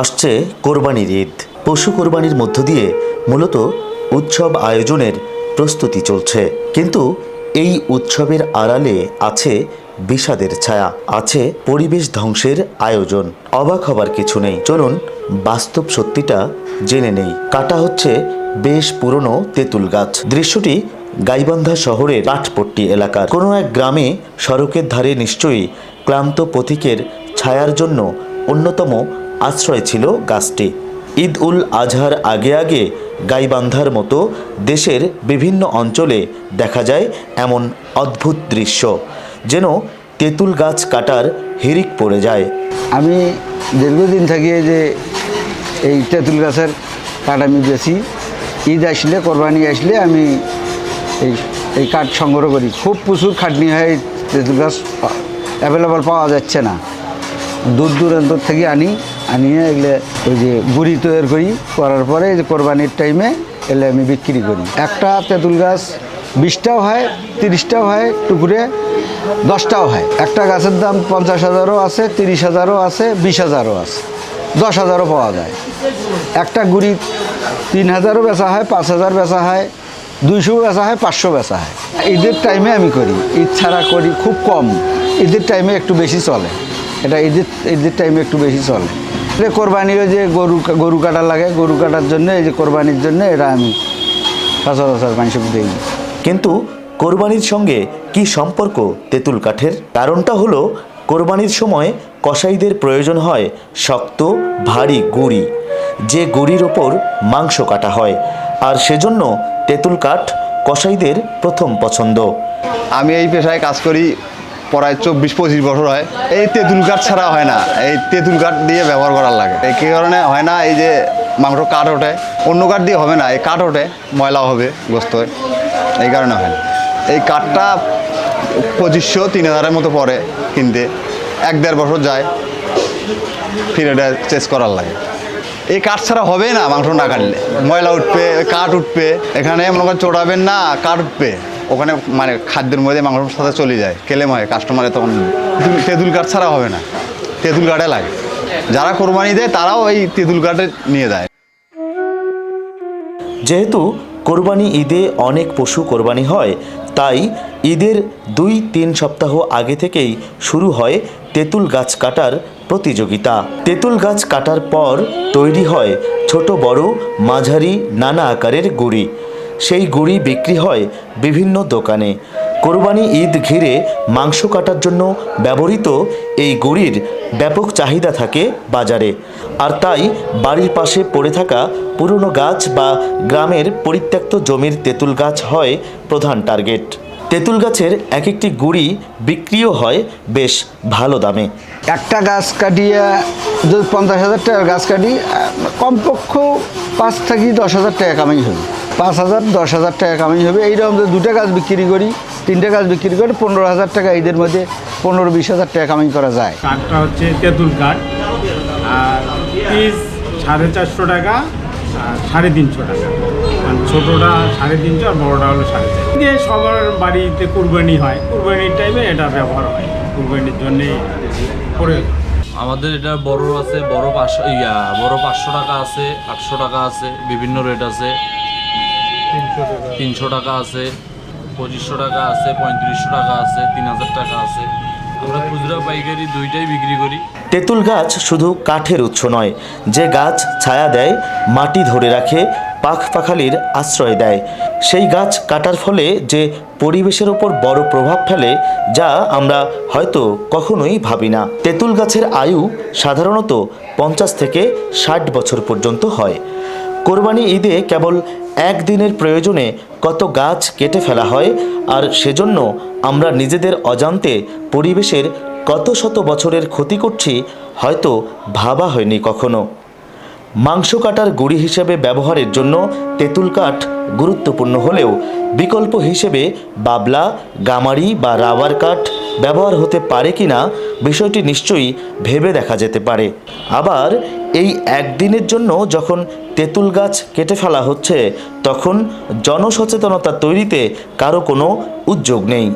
আসছে কোরবানির ঈদ। পশু কোরবানির মধ্য দিয়ে মূলত উৎসব আয়োজনের প্রস্তুতি চলছে। কিন্তু এই উৎসবের আড়ালে আছে বিষাদের ছায়া, আছে পরিবেশ ধ্বংসের আয়োজন। অবাক হবার কিছু নেই। চলুন বাস্তব সত্যিটা জেনে নেই। কাটা হচ্ছে বেশ পুরনো তেঁতুল গাছ। দৃশ্যটি গাইবান্ধা শহরের কাঠপট্টি এলাকার। কোনো এক গ্রামে সড়কের ধারে নিশ্চয়ই ক্লান্ত পথিকের ছায়ার জন্য অন্যতম আশ্রয় ছিল গাছটি। ঈদ উল আজহার আগে আগে গাইবান্ধার মতো দেশের বিভিন্ন অঞ্চলে দেখা যায় এমন অদ্ভুত দৃশ্য, যেন তেঁতুল গাছ কাটার হিরিক পড়ে যায়। আমি দীর্ঘদিন থাকি যে এই তেঁতুল গাছের কাঠ আমি বেশি ঈদ আসলে, কোরবানি আসলে আমি এই এই কাঠ সংগ্রহ করি। খুব প্রচুর খাটনি হয় তেঁতুল গাছ অ্যাভেলেবল পাওয়া যাচ্ছে না। দূর দূরান্ত থেকে আনি। আনিয়ে এগুলো ওই যে গুড়ি তৈরি করি, করার পরে যে কোরবানির টাইমে এলে আমি বিক্রি করি। একটা তেঁতুল গাছ বিশটাও হয়, তিরিশটাও হয় টুকুরে, দশটাও হয়। একটা গাছের দাম পঞ্চাশ হাজারও আছে, তিরিশ হাজারও আছে, বিশ হাজারও আছে। দশ হাজারও পাওয়া যায়। একটা গুড়ি তিন হাজারও বেচা হয়, পাঁচ হাজার বেচা হয় দুইশো বেচা হয় পাঁচশো বেচা হয়। ঈদের টাইমে আমি করি। ঈদ ছাড়া করি, খুব কম। ঈদের টাইমে একটু বেশি চলে। এটা ঈদের ঈদের টাইমে একটু বেশি চলে। এটা কোরবানিও যে গরু গরু কাটা লাগে গরু কাটার জন্য এই যে কোরবানির জন্য এটা আমি সচরাচর মানুষকে দিই। কিন্তু কোরবানির সঙ্গে কি সম্পর্ক তেঁতুল কাঠের? কারণটা হলো কোরবানির সময় কসাইদের প্রয়োজন হয় শক্ত ভারী গুড়ি যে গুড়ির ওপর মাংস কাটা হয়। আর সেজন্য তেঁতুল কাঠ কসাইদের প্রথম পছন্দ। আমি এই পেশায় কাজ করি প্রায় চব্বিশ, পঁচিশ বছর হয়, এই তেঁতুল কাঠ ছাড়া হয় না। এই তেঁতুল কাঠ দিয়ে ব্যবহার করার লাগে। এই কী কারণে হয় না, এই যে মাংস কাঠ ওঠে, অন্য কাঠ দিয়ে হবে না, এই কাঠ ওঠে, ময়লা হবে, গোস্ত এই কারণে হয় না। এই কাঠটা পঁচিশশো, তিন হাজারের মতো পড়ে কিনতে। এক দেড় বছর যায়, ফিরে চেস করার লাগে। এই কাঠ ছাড়া হবে না মাংস না কাটলে। ময়লা উঠবে, কাঠ উঠবে, এখানে মনে করেন চড়াবেন না, কাঠ উঠবে। ওখানে মানে খাদ্যের মধ্যে মাংসের সাথে চলে যায় কেলেম হয় কাস্টমারে তখন তেঁতুল- কাঠ ছাড়া হবে না। তেঁতুল কাঠে লাগে। যারা কোরবানি দেয়, তারাও এই তেঁতুল কাঠে নিয়ে যায়। যেহেতু কোরবানি ঈদে অনেক পশু কোরবানি হয়, তাই ঈদের দুই তিন সপ্তাহ আগে থেকেই শুরু হয় তেঁতুল গাছ কাটার প্রতিযোগিতা। তেঁতুল গাছ কাটার পর তৈরি হয় ছোট বড় মাঝারি নানা আকারের গুড়ি। সেই গুড়ি বিক্রি হয় বিভিন্ন দোকানে। কোরবানি ঈদ ঘিরে মাংস কাটার জন্য ব্যবহৃত এই গুড়ির ব্যাপক চাহিদা থাকে বাজারে। আর তাই বাড়ির পাশে পড়ে থাকা পুরনো গাছ বা গ্রামের পরিত্যক্ত জমির তেঁতুল গাছ হয় প্রধান টার্গেট। তেঁতুল গাছের এক একটি গুড়ি বিক্রিও হয় বেশ ভালো দামে। একটা গাছ কাটিয়ে যদি পঞ্চাশ হাজার টাকার গাছ কাটি কমপক্ষ পাঁচ থেকে দশ হাজার টাকা কামাই হবে। পাঁচ হাজার দশ হাজার টাকা কামাই হবে। এইরকম যদি দুটো গাছ বিক্রি করি তিনটে গাছ বিক্রি করে পনেরো হাজার টাকা ঈদের মধ্যে পনেরো বিশ হাজার টাকা কামাই করা যায়। কাঠটা হচ্ছে তেঁতুল কাঠ আর পিস সাড়ে চারশো টাকা আর সাড়ে তিনশো টাকা। আর ছোটোটা সাড়ে তিনশো আর বড়োটা হলো সাড়ে চারশো। দিয়ে সবার বাড়িতে কুরবানি হয় কুরবানির টাইমে এটা ব্যবহার হয় কুরবানির জন্যে করে। আমাদের এটা বড় আছে বড় পাঁচশো ইয়া বড় পাঁচশো টাকা আছে আটশো টাকা আছে বিভিন্ন রেট আছে। তিনশো টাকা। আছে পঁচিশশো টাকা আছে পঁয়ত্রিশশো টাকা আছে তিন হাজার টাকা আছে। আমরা খুচরা পাইকারি দুইটাই বিক্রি করি। তেঁতুল গাছ শুধু কাঠের উৎস নয় যে গাছ ছায়া দেয় মাটি ধরে রাখে পাখ পাখালির আশ্রয় দেয়। সেই গাছ কাটার ফলে যে পরিবেশের ওপর বড় প্রভাব ফেলে যা আমরা হয়তো কখনোই ভাবি না। তেঁতুল গাছের আয়ু সাধারণত পঞ্চাশ থেকে ষাট বছর পর্যন্ত হয়। কোরবানি ঈদে কেবল একদিনের প্রয়োজনে কত গাছ কেটে ফেলা হয়, আর সেজন্য আমরা নিজেদের অজান্তে পরিবেশের কত শত বছরের ক্ষতি করছি, হয়তো ভাবা হয়নি কখনো। মাংস কাটার গুড়ি হিসেবে ব্যবহারের জন্য তেঁতুল কাঠ গুরুত্বপূর্ণ হলেও বিকল্প হিসেবে বাবলা, গামারি বা রাবার কাঠ ব্যবহার হতে পারে কি না বিষয়টি নিশ্চয়ই ভেবে দেখা যেতে পারে। আবার এই একদিনের জন্য যখন তেঁতুল গাছ কেটে ফেলা হচ্ছে, তখন জনসচেতনতা তৈরিতে কারও কোনো উদ্যোগ নেই।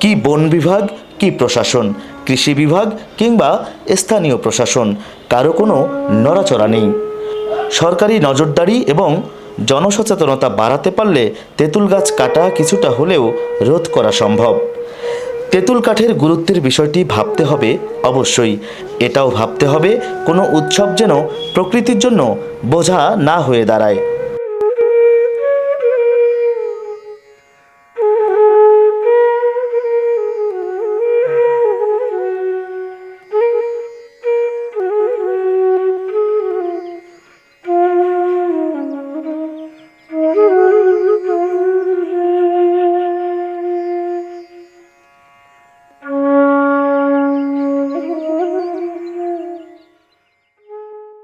কি বন বিভাগ, কি প্রশাসন, কৃষি বিভাগ কিংবা স্থানীয় প্রশাসন, কারও কোনো নড়াচড়া নেই। সরকারি নজরদারি এবং জনসচেতনতা বাড়াতে পারলে তেঁতুল গাছ কাটা কিছুটা হলেও রোধ করা সম্ভব। তেঁতুল কাঠের গুরুত্বের বিষয়টি ভাবতে হবে অবশ্যই। এটাও ভাবতে হবে কোনো উৎসব যেন প্রকৃতির জন্য বোঝা না হয়ে দাঁড়ায়।